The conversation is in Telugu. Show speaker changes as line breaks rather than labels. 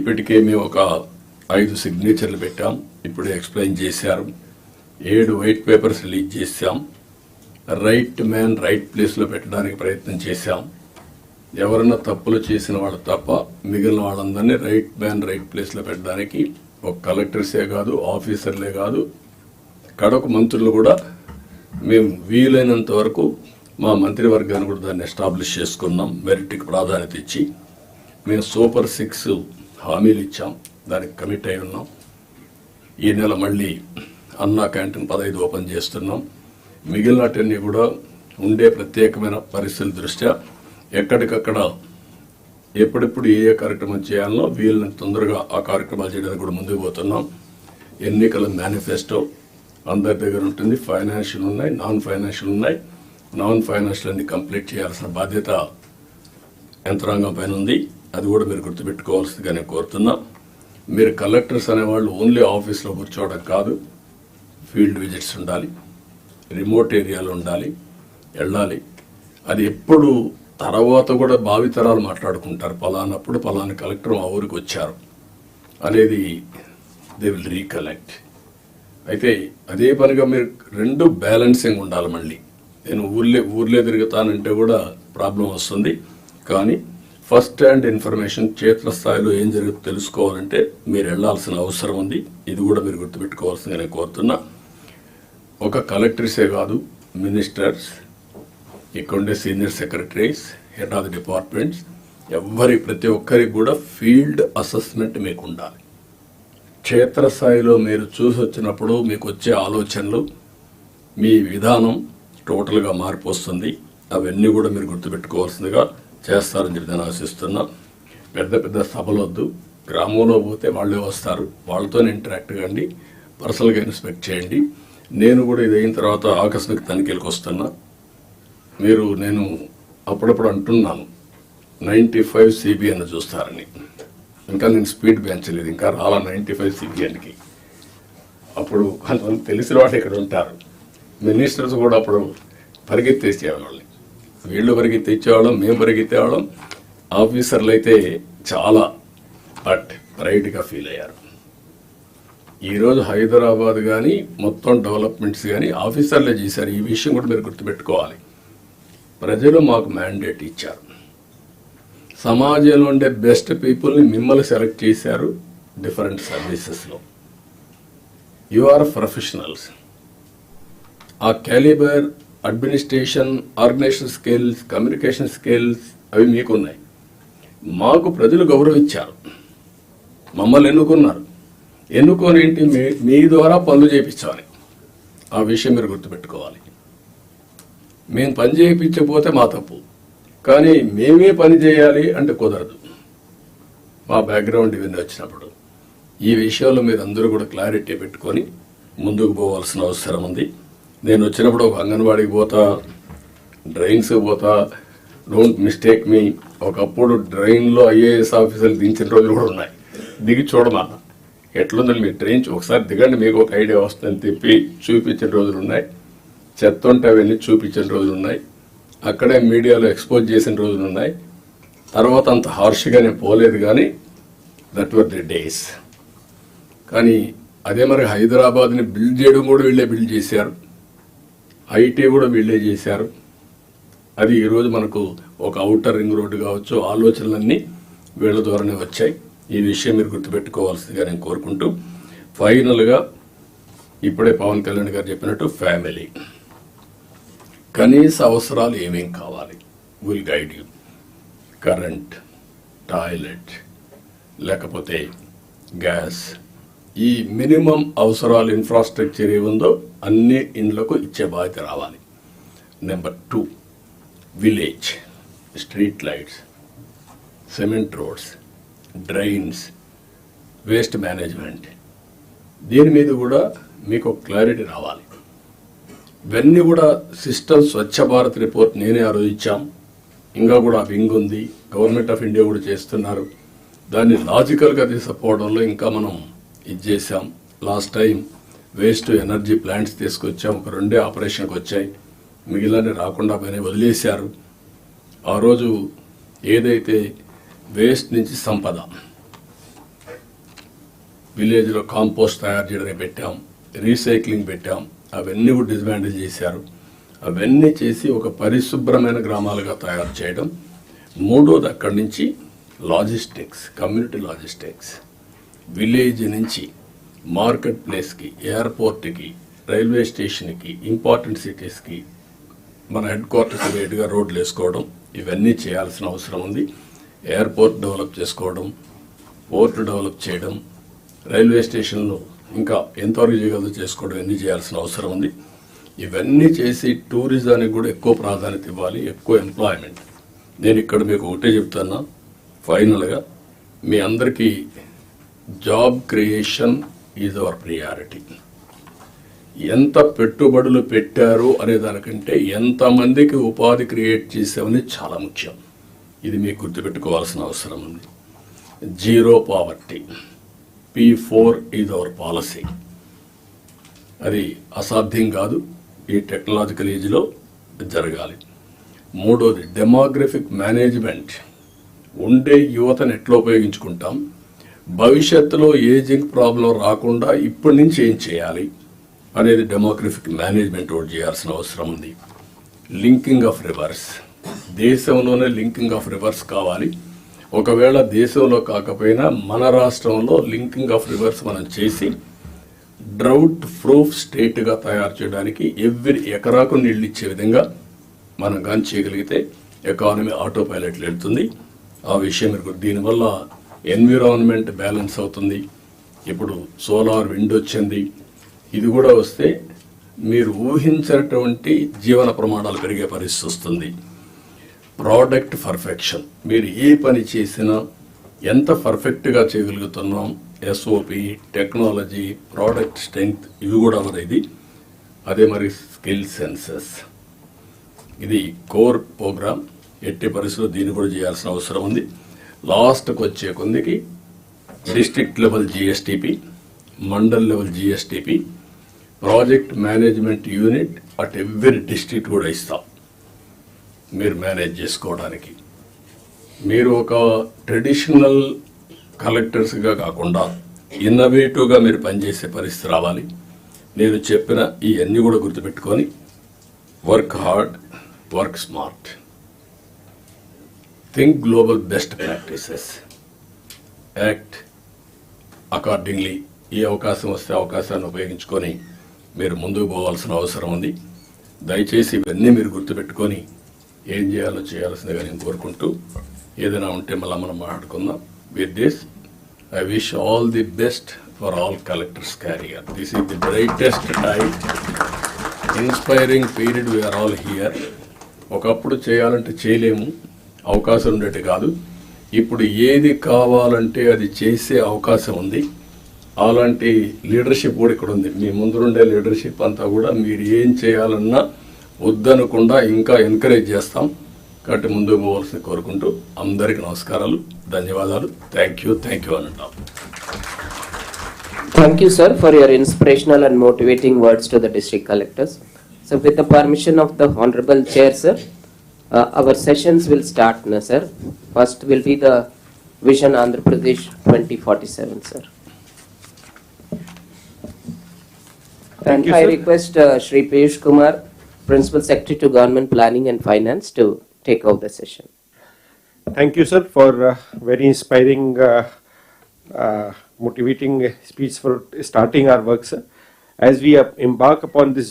ఇప్పటికే మేము ఒక ఐదు సిగ్నేచర్లు పెట్టాం. ఇప్పుడే ఎక్స్ప్లెయిన్ చేశారు. ఏడు వైట్ పేపర్స్ లీక్ చేశాం. రైట్ మ్యాన్ రైట్ ప్లేస్లో పెట్టడానికి ప్రయత్నం చేశాం. ఎవరైనా తప్పులు చేసిన వాళ్ళు తప్ప మిగిలిన వాళ్ళందరినీ రైట్ మ్యాన్ రైట్ ప్లేస్లో పెట్టడానికి ఒక కలెక్టర్సే కాదు ఆఫీసర్లే కాదు కడకు మంత్రులు కూడా మేము వీలైనంత వరకు మా మంత్రివర్గాన్ని కూడా దాన్ని ఎస్టాబ్లిష్ చేసుకున్నాం. మెరిట్కి ప్రాధాన్యత ఇచ్చి. మేము సూపర్ సిక్స్ హామీలు ఇచ్చాం దానికి కమిట్ అయి ఉన్నాం. ఈ నెల మళ్ళీ అన్నా క్యాంటీన్ పదహైదు ఓపెన్ చేస్తున్నాం. మిగిలినటన్నీ కూడా ఉండే ప్రత్యేకమైన పరిస్థితుల దృష్ట్యా ఎక్కడికక్కడ ఎప్పుడెప్పుడు ఏ ఏ కార్యక్రమం చేయాలనో వీళ్ళని తొందరగా ఆ కార్యక్రమాలు చేయడానికి కూడా ముందుకు పోతున్నాం. ఎన్నికల మేనిఫెస్టో అందరి దగ్గర ఉంటుంది. ఫైనాన్షియల్ ఉన్నాయి నాన్ ఫైనాన్షియల్ ఉన్నాయి. నాన్ ఫైనాన్షియల్ అన్ని కంప్లీట్ చేయాల్సిన బాధ్యత యంత్రాంగం పైన ఉంది. అది కూడా మీరు గుర్తుపెట్టుకోవాల్సిందిగా నేను కోరుతున్నా. మీరు కలెక్టర్స్ అనేవాళ్ళు ఓన్లీ ఆఫీస్లో కూర్చోవడం కాదు ఫీల్డ్ విజిట్స్ ఉండాలి రిమోట్ ఏరియాలో ఉండాలి వెళ్ళాలి. అది ఎప్పుడు తర్వాత కూడా భావితరాలు మాట్లాడుకుంటారు. పలానప్పుడు పలానా కలెక్టర్ మా ఊరికి వచ్చారు అనేది దే విల్ రీకలెక్ట్. అయితే అదే పనిగా మీరు రెండు బ్యాలెన్సింగ్ ఉండాలి మళ్ళీ. నేను ఊర్లే ఊర్లే తిరుగుతానంటే కూడా ప్రాబ్లం వస్తుంది. కానీ ఫస్ట్ హ్యాండ్ ఇన్ఫర్మేషన్ క్షేత్రస్థాయిలో ఏం జరుగుతుందో తెలుసుకోవాలంటే మీరు వెళ్ళాల్సిన అవసరం ఉంది. ఇది కూడా మీరు గుర్తుపెట్టుకోవాల్సిందిగా నేను కోరుతున్నా. ఒక కలెక్టర్సే కాదు మినిస్టర్స్ ఇక్కడుండే senior secretaries head of departments ఎవరి ప్రతి ఒక్కరికి కూడా ఫీల్డ్ అసెస్మెంట్ మీకు ఉండాలి. క్షేత్రస్థాయిలో మీరు చూసి వచ్చినప్పుడు మీకు వచ్చే ఆలోచనలు మీ విధానం టోటల్గా మార్పు వస్తుంది. అవన్నీ కూడా మీరు గుర్తుపెట్టుకోవాల్సిందిగా చేస్తారని చెప్పి నేను ఆశిస్తున్నా. పెద్ద పెద్ద సభలు వద్దు గ్రామంలో పోతే వాళ్ళే వస్తారు. వాళ్ళతో ఇంటరాక్ట్ కండి. పర్సనల్గా ఇన్స్పెక్ట్ చేయండి. నేను కూడా ఇది అయిన తర్వాత ఆకస్మిక తనిఖీలకు వస్తున్నా. మీరు నేను అప్పుడప్పుడు అంటున్నాను. నైంటీ ఫైవ్ సిబిఎన్ చూస్తారని. ఇంకా నేను స్పీడ్ పెంచలేదు ఇంకా రాలా నైంటీ ఫైవ్ సిబిఎన్కి అప్పుడు కొంతమంది తెలిసిన వాళ్ళు ఇక్కడ ఉంటారు. మినిస్టర్స్ కూడా అప్పుడు పరిగెత్తేసేవాళ్ళని వీళ్ళు పరిగెత్తిచ్చేవాళ్ళం మేము పరిగెత్తేవాళ్ళం ఆఫీసర్లు అయితే చాలా బట్ ప్రైడ్గా ఫీల్ అయ్యారు. ఈరోజు హైదరాబాద్ కానీ మొత్తం డెవలప్మెంట్స్ కానీ ఆఫీసర్లే చేశారు. ఈ విషయం కూడా మీరు గుర్తుపెట్టుకోవాలి. ప్రజలు మాకు మ్యాండేట్ ఇచ్చారు. సమాజంలో ఉండే బెస్ట్ పీపుల్ని మిమ్మల్ని సెలెక్ట్ చేశారు డిఫరెంట్ సర్వీసెస్లో యు ఆర్ ప్రొఫెషనల్స్ ఆ calibre administration organisation skills communication skills అవి మీకున్నాయి. మాకు ప్రజలు గౌరవించారు. మమ్మల్ని ఎన్నుకున్నారు. ఎన్నుకోనేంటి మీ మీ ద్వారా పనులు చేయించాలి. ఆ విషయం మీరు గుర్తుపెట్టుకోవాలి. మేము పని చేయించకపోతే మా తప్పు. కానీ మేమే పని చేయాలి అంటే కుదరదు. మా బ్యాక్గ్రౌండ్ ఇవన్నీ వచ్చినప్పుడు ఈ విషయంలో మీరు అందరూ కూడా క్లారిటీ పెట్టుకొని ముందుకు పోవాల్సిన అవసరం ఉంది. నేను వచ్చినప్పుడు ఒక అంగన్వాడికి పోతా డ్రైన్స్ పోతా. డోంట్ మిస్టేక్ మీ ఒకప్పుడు డ్రైన్లో ఐఏఎస్ ఆఫీసర్లు దించిన రోజులు కూడా ఉన్నాయి. దిగి చూడమన్నా ఎట్లుందని మీరు ట్రైన్ ఒకసారి దిగండి మీకు ఒక ఐడియా వస్తుందని తిప్పి చూపించిన రోజులు ఉన్నాయి. చెత్త ఉంటే అవన్నీ చూపించిన రోజులు ఉన్నాయి. అక్కడే మీడియాలో ఎక్స్పోజ్ చేసిన రోజులు ఉన్నాయి. తర్వాత అంత హార్ష్గా నేను పోలేదు కానీ దట్ వర్ ది డేస్ కానీ అదే మరి హైదరాబాద్ని బిల్డ్ చేయడం కూడా వీళ్ళే బిల్డ్ చేశారు. ఐటీ కూడా వీళ్ళే చేశారు. అది ఈరోజు మనకు ఒక అవుటర్ రింగ్ రోడ్డు కావచ్చు ఆలోచనలన్నీ వీళ్ళ ద్వారానే వచ్చాయి. ఈ విషయం మీరు గుర్తుపెట్టుకోవాల్సిందిగా నేను కోరుకుంటూ ఫైనల్గా ఇప్పుడే పవన్ కళ్యాణ్ గారు చెప్పినట్టు ఫ్యామిలీ. కనీస అవసరాలు ఏమేం కావాలి? Will guide you. Current toilet లేకపోతే గ్యాస్ ఈ మినిమం అవసరాలు ఇన్ఫ్రాస్ట్రక్చర్ ఏముందో అన్ని ఇండ్లకు ఇచ్చే బాధ్యత రావాలి. Number two village street lights cement roads drains waste management దీని మీద కూడా మీకు క్లారిటీ రావాలి. ఇవన్నీ కూడా సిస్టమ్ స్వచ్ఛ భారత్ రిపోర్ట్ నేనే ఆ రోజు ఇచ్చాం. ఇంకా కూడా వింగ్ ఉంది. గవర్నమెంట్ ఆఫ్ ఇండియా కూడా చేస్తున్నారు. దాన్ని లాజికల్గా తీసుకుపోవడంలో ఇంకా మనం ఇది చేసాం last time waste energy plants తీసుకొచ్చాం. ఒక రెండే ఆపరేషన్కి వచ్చాయి. మిగిలిన రాకుండా పోయినాయి వదిలేశారు. ఆ రోజు ఏదైతే వేస్ట్ నుంచి సంపద విలేజ్లో కాంపోస్ట్ తయారు చేయడానికి పెట్టాం రీసైక్లింగ్ పెట్టాం అవన్నీ కూడా డిస్మాండిల్ చేశారు. అవన్నీ చేసి ఒక పరిశుభ్రమైన గ్రామాలుగా తయారు చేయడం. మూడోది అక్కడి నుంచి లాజిస్టిక్స్ కమ్యూనిటీ లాజిస్టిక్స్. విలేజ్ నుంచి మార్కెట్ ప్లేస్కి ఎయిర్పోర్ట్కి రైల్వే స్టేషన్కి ఇంపార్టెంట్ సిటీస్కి మన హెడ్ క్వార్టర్కి రేటుగా రోడ్లు వేసుకోవడం ఇవన్నీ చేయాల్సిన అవసరం ఉంది. ఎయిర్పోర్ట్ డెవలప్ చేసుకోవడం పోర్ట్ డెవలప్ చేయడం రైల్వే స్టేషన్లు ఇంకా ఎంతవరకు చేయగలదో చేసుకోవడం ఇవన్నీ చేయాల్సిన అవసరం ఉంది. ఇవన్నీ చేసి టూరిజానికి కూడా ఎక్కువ ప్రాధాన్యత ఇవ్వాలి ఎక్కువ ఎంప్లాయ్మెంట్. నేను ఇక్కడ మీకు ఒకటే చెప్తున్నా ఫైనల్గా మీ అందరికీ job creation is our priority ఎంత పెట్టుబడులు పెట్టారు అనే దానికంటే ఎంతమందికి ఉపాధి క్రియేట్ చేసామని చాలా ముఖ్యం. ఇది మీకు గుర్తుపెట్టుకోవాల్సిన అవసరం ఉంది. Zero poverty P four is our policy అది అసాధ్యం కాదు. ఈ టెక్నాలజికల్ ఏజ్లో జరగాలి. మూడోది డెమోగ్రఫిక్ మేనేజ్మెంట్ ఉండే యువతను ఎట్లా ఉపయోగించుకుంటాం? భవిష్యత్తులో ఏజింగ్ ప్రాబ్లం రాకుండా ఇప్పటి నుంచి ఏం చేయాలి అనేది డెమోగ్రఫిక్ మేనేజ్మెంట్ ఒకటి చేయాల్సిన అవసరం ఉంది. Linking of rivers. దేశంలోనే లింకింగ్ ఆఫ్ రివర్స్ కావాలి. ఒకవేళ దేశంలో కాకపోయినా మన రాష్ట్రంలో లింకింగ్ ఆఫ్ రివర్స్ మనం చేసి డ్రౌట్ ప్రూఫ్ స్టేట్గా తయారు చేయడానికి ఎవ్రీ ఎకరాకు నీళ్ళు ఇచ్చే విధంగా మనం కానీ చేయగలిగితే ఎకానమీ ఆటో పైలట్లు వెళ్తుంది. ఆ విషయం మీరు దీనివల్ల ఎన్విరాన్మెంట్ బ్యాలెన్స్ అవుతుంది. ఇప్పుడు సోలార్ విండ్ వచ్చింది. ఇది కూడా వస్తే మీరు ఊహించినటువంటి జీవన ప్రమాణాలు పెరిగే పరిస్థితి వస్తుంది. ప్రోడక్ట్ పర్ఫెక్షన్ మీరు ఏ పని చేసినా ఎంత పర్ఫెక్ట్గా చేయగలుగుతున్నాం? ఎస్ఓపి టెక్నాలజీ ప్రోడక్ట్ స్ట్రెంగ్త్ ఇవి కూడా అనేది అదే మరి స్కిల్ సెన్సెస్ ఇది కోర్ ప్రోగ్రామ్ ఎట్టి పరిస్థితుల్లో దీన్ని కూడా చేయాల్సిన అవసరం ఉంది. లాస్ట్కి వచ్చే కొందికి district level GSTP mandal level GSTP project management unit at every district కూడా ఇస్తాం. మీరు మేనేజ్ చేసుకోవడానికి. మీరు ఒక ట్రెడిషనల్ కలెక్టర్స్గా కాకుండా ఇన్నోవేటివ్గా మీరు పనిచేసే పరిస్థితి రావాలి. నేను చెప్పిన ఈ కూడా గుర్తుపెట్టుకొని work hard work smart. Think global best practices act accordingly ఈ అవకాశం వస్తే అవకాశాన్ని ఉపయోగించుకొని మీరు ముందుకు పోవాల్సిన అవసరం ఉంది. దయచేసి ఇవన్నీ మీరు గుర్తుపెట్టుకొని ఏం చేయాలో చేయాల్సిందిగా నేను కోరుకుంటూ ఏదైనా ఉంటే మళ్ళీ మనం మాట్లాడుకుందాం. With this I wish all the best for all collectors career this is the brightest tight inspiring period we are all here ఒకప్పుడు చేయాలంటే చేయలేము. అవకాశం ఉండేటి కాదు. ఇప్పుడు ఏది కావాలంటే అది చేసే అవకాశం ఉంది. అలాంటి లీడర్షిప్ కూడా ఇక్కడ ఉంది. మీ ముందుండే లీడర్షిప్ అంతా కూడా మీరు ఏం చేయాలన్నా వద్దనకుండా ఇంకా ఎంకరేజ్ చేస్తాం. కాబట్టి ముందుకు పోవాల్సింది కోరుకుంటూ అందరికీ నమస్కారాలు ధన్యవాదాలు. థ్యాంక్ యూ థ్యాంక్ యూ అని అంటాం
thank you sir for your inspirational and motivating words to the district collectors so with the permission of the honourable chair sir uh, our sessions will start now, sir. First will be the Vision Andhra Pradesh 2047, sir. And
you,
I
sir.
request uh, Shri Piyush Kumar, Principal Secretary to Government Planning and Finance to take over the session.
Thank you, sir, for uh, very inspiring, uh, uh, motivating speech for starting our work, sir. As we uh, embark upon this